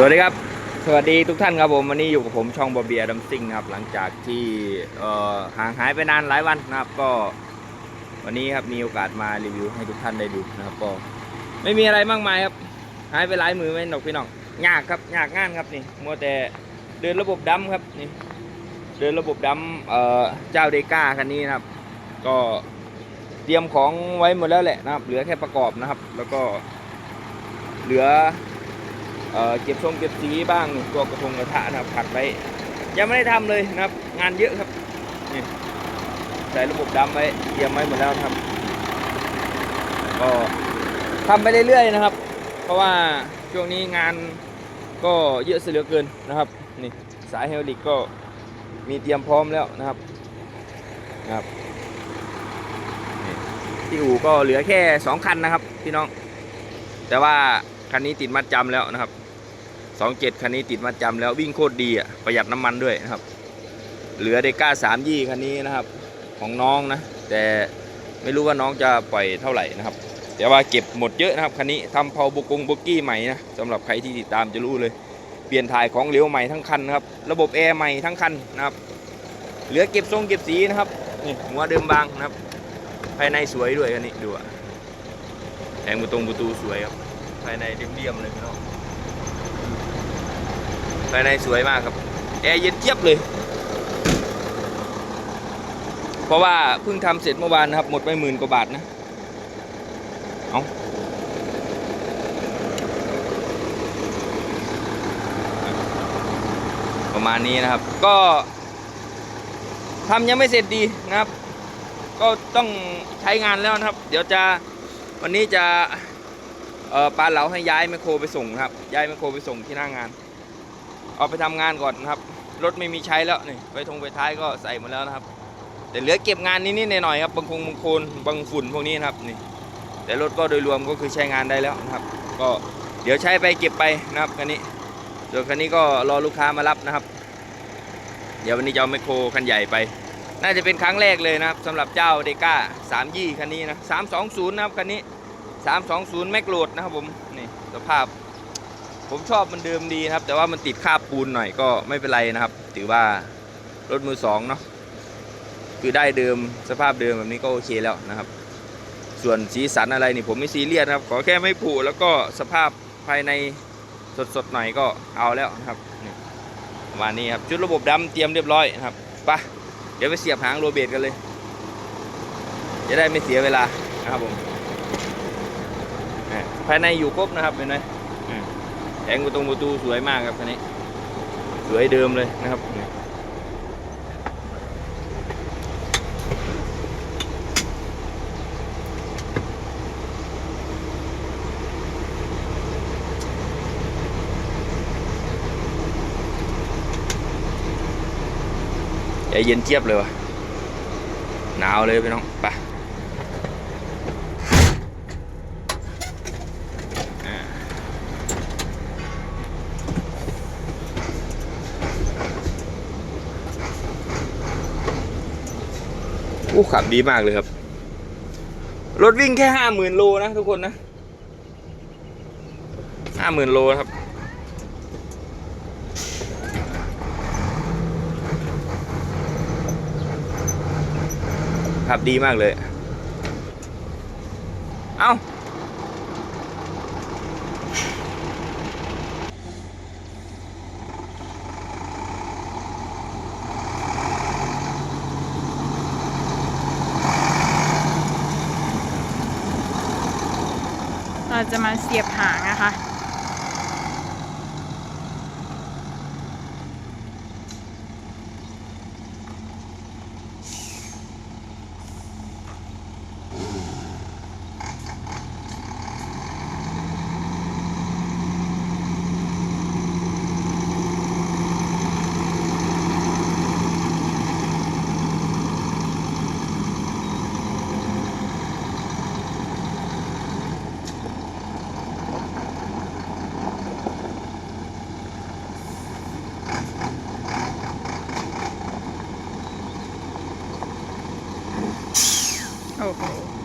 สวัสดีครับ สวัสดีทุกท่านครับผมวันนี้อยู่กับผมช่องบอเบียดัมซิงครับหลังจากที่ห่างหายไปนานหลายวันนะครับก็ วันนี้ครับมีโอกาสมารีวิวให้ทุกท่านได้ดูนะครับก็ไม่มีอะไรมากมายครับหายไปหลายมือไม่หนอกพี่น้องยากครับยากงานครับนี่มัวแต่เดินระบบดำครับนี่เดินระบบดำเอ่อเจ้าเดก้าคันนี้นะครับ ก็เตรียมของไว้หมดแล้วแหละนะครับ เหลือแค่ประกอบนะครับ แล้วก็เหลือ เเก็บทรงเก็บสีบ้างตัวกระทงกระทะนะครับผัดไว้ยังไม่ได้ทำเลยนะครับ งานเยอะครับนี่ใส่ระบบดำไว้เตรียมไว้หมดแล้วครับ ก็ทำไปเรื่อยๆนะครับ เพราะว่าช่วงนี้งานก็เยอะเสียเหลือเกินนะครับนี่สายเฮลิกก็มีเตรียมพร้อมแล้วนะครับนะครับที่อู่ก็เหลือแค่สองคันนะครับพี่น้อง แต่ว่าคันนี้ติดมัดจำแล้วนะครับ สองเจ็ดคันนี้ติดมัดจำแล้ววิ่งโคตรดีอะประหยัดน้ำมันด้วยนะครับ เหลือเดก้าสามยี่คันนี้นะครับ ของน้องนะ แต่ไม่รู้ว่าน้องจะปล่อยเท่าไหร่นะครับ แต่ว่าเก็บหมดเยอะนะครับคันนี้ทำเพาบุกงบุกกี้ใหม่นะสำหรับใครที่ติดตามจะรู้เลยเปลี่ยนถ่ายของเหลวใหม่ทั้งคันนะครับ ระบบแอร์ใหม่ทั้งคันนะครับ เหลือเก็บทรงเก็บสีนะครับนี่หัวเดิมบางนะครับ ภายในสวยด้วยคันนี้ดูอะแผงประตูประตูสวยครับ ภายในเรียบๆเลยพี่น้อง ภายในสวยมากครับ แอร์เย็นเจี๊ยบเลย เพราะว่าเพิ่งทำเสร็จเมื่อวานนะครับ หมดไปหมื่นกว่าบาทนะ เอาประมาณนี้นะครับ ก็ทำยังไม่เสร็จดีนะครับ ก็ต้องใช้งานแล้วนะครับ เดี๋ยวจะวันนี้จะปลาเหลาให้ย้ายแมคโครไปส่งครับ ย้ายแมคโครไปส่งที่หน้างาน เอาไปทำงานก่อนนะครับ รถไม่มีใช้แล้วนี่ไปทงไปท้ายก็ใส่หมดแล้วนะครับ แต่เหลือเก็บงานนิดๆหน่อยๆครับบางคงบางโคนบางฝุ่นพวกนี้นะครับนี่ แต่รถก็โดยรวมก็คือใช้งานได้แล้วนะครับ ก็เดี๋ยวใช้ไปเก็บไปนะครับคันนี้ส่วนคันนี้ก็รอลูกค้ามารับนะครับ เดี๋ยววันนี้จะเอาไมคโครคันใหญ่ไป น่าจะเป็นครั้งแรกเลยนะครับสำหรับเจ้าเดก้า3ยี่คันนี้นะ320นย์นะครับคันนี้320แม็กโหลดนะครับผมนี่สภาพ ผมชอบมันเดิมดีนะครับ แต่ว่ามันติดคราบปูนหน่อยก็ไม่เป็นไรนะครับ ถือว่ารถมือสองเนาะคือได้เดิมสภาพเดิมแบบนี้ก็โอเคแล้วนะครับ ส่วนสีสันอะไรนี่ผมไม่ซีเรียสนะครับ ขอแค่ไม่ผุแล้วก็สภาพภายในสดๆหน่อยก็เอาแล้วนะครับประมาณนี้ครับชุดระบบดำเตรียมเรียบร้อยนะครับไปะเดี๋ยวไปเสียบหางโรเบตกันเลย จะได้ไม่เสียเวลานะครับผมภายในอยู่ครบนะครับเห็นไหม งประตูประตูสวยมากครับคันนี้ สวยเดิมเลยนะครับนี่แอเย็นเจี๊ยบเลยวะหนาวเลยพี่น้องไป อู้ขับดีมากเลยครับ รถวิ่งแค่ห้าหมื่นโลนะทุกคนนะห้าหมื่นโลครับขับดีมากเลย เอ้า เราจะมาเสียบหางนะคะ โอ้โห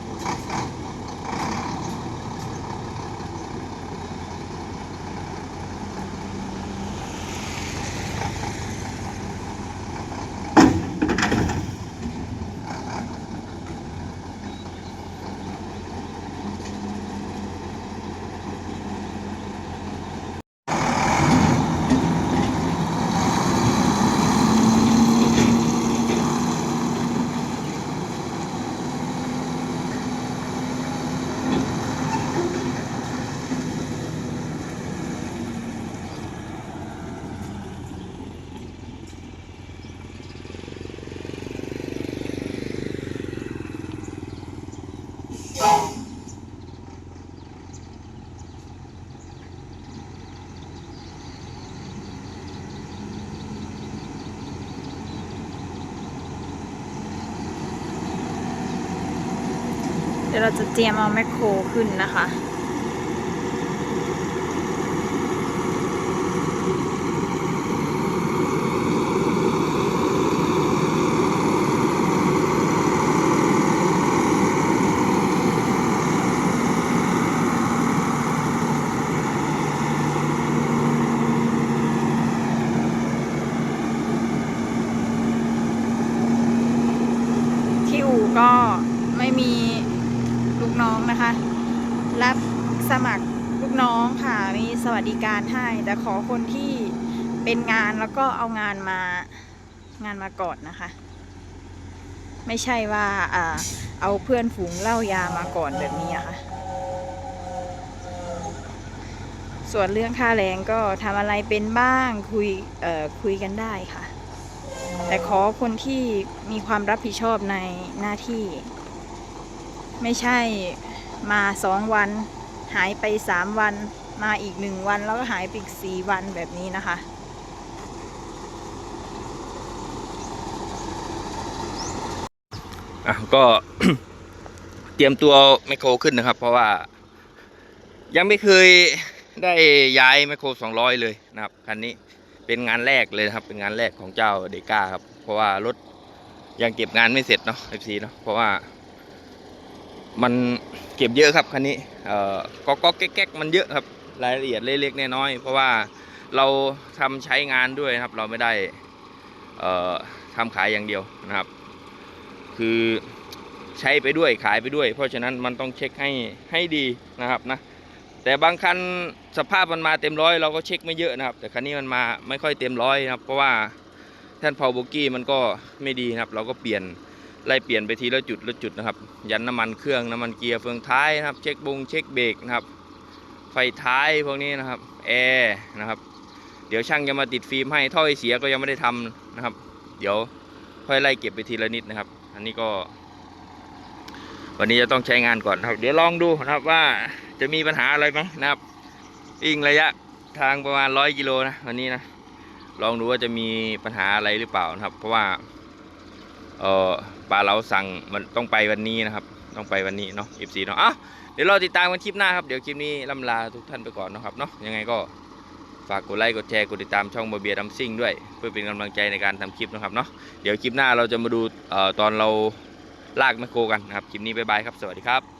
เดี๋ยวเราจะเตรียมเอาแมคโครขึ้นนะคะ ที่อู่ก็ไม่มีลูกน้องนะคะ รับสมัครลูกน้องค่ะ มีส วัสดิการให้ แต่ขอคนที่เป็นงานแล้วก็เอางานมางานมาก่อนนะคะ ไม่ใช่ว่าอ่าเอาเพื่อนฝูงเล่ายามาก่อนแบบนี้อะค่ะ ส่วนเรื่องค่าแรงก็ทำอะไรเป็นบ้างคุยเอ่อคุยกันได้ค่ะ แต่ขอคนที่มีความรับผิดชอบในหน้าที่ ไม่ใช่มาสองวัน หายไปสามวัน มาอีกหนึ่งวันแล้วก็หายไปอีกสี่วันแบบนี้นะคะ อะก็เตรียมตัวไมโครขึ้นนะครับ เพราะว่า ยังไม่เคยได้ย้ายไมโคร200เลยนะครับคันนี้เป็นงานแรกเลยนะครับเป็นงานแรกของเจ้าเดก้าครับ เพราะว่ารถยังเก็บงานไม่เสร็จเนาะ FC เนาะเพราะว่า มันเก็บเยอะครับคันนี้เอ่อก็ก็แก๊กๆมันเยอะครับ รายละเอียดเล็กๆน้อยๆเพราะว่าเราทำใช้งานด้วยนะครับ เราไม่ได้เอ่อทำขายอย่างเดียวนะครับ คือใช้ไปด้วยขายไปด้วย เพราะฉะนั้นมันต้องเช็คให้ให้ดีนะครับนะแต่บางคันสภาพมันมาเต็มร้อยเราก็เช็คไม่เยอะนะครับ แต่คันนี้มันมาไม่ค่อยเต็มร้อยนะครับ เพราะว่าแท่นเผาโบกี้มันก็ไม่ดีนะครับ เราก็เปลี่ยนไล่เปลี่ยนไปทีละจุดละจุดนะครับ ยันน้ำมันเครื่องน้ำมันเกียร์เฟืองท้ายนะครับ เช็คบงเช็คเบรกนะครับ ไฟท้ายพวกนี้นะครับแอร์นะครับ เดี๋ยวช่างจะมาติดฟิล์มให้ถ้อยเสียก็ยังไม่ได้ทำนะครับ เดี๋ยวค่อยไล่เก็บไปทีละนิดนะครับ อันนี้ก็ วันนี้จะต้องใช้งานก่อนครับ เดี๋ยวลองดูนะครับว่าจะมีปัญหาอะไรไหมนะครับวิ่งระยะทางประมาณร้อยกิโลนะวันนี้นะลองดูว่าจะมีปัญหาอะไรหรือเปล่านะครับ เพราะว่าเออปลาเราสั่งมันต้องไปวันนี้นะครับ ต้องไปวันนี้เนาะอีซีเนาะอะเดี๋ยวเราติดตามกันคลิปหน้าครับ เดี๋ยวคลิปนี้ล่ำลาทุกท่านไปก่อนนะครับเนาะยังไงก็ฝากกดไลค์กดแชร์กดติดตามช่องบาเบียดัมซิ่งด้วย เพื่อเป็นกำลังใจในการทำคลิปนะครับเนาะเดี๋ยวคลิปหน้าเราจะมาดูเอ่อตอนเราลากแมคโครกันนะครับคลิปนี้บ๊ายบายครับสวัสดีครับ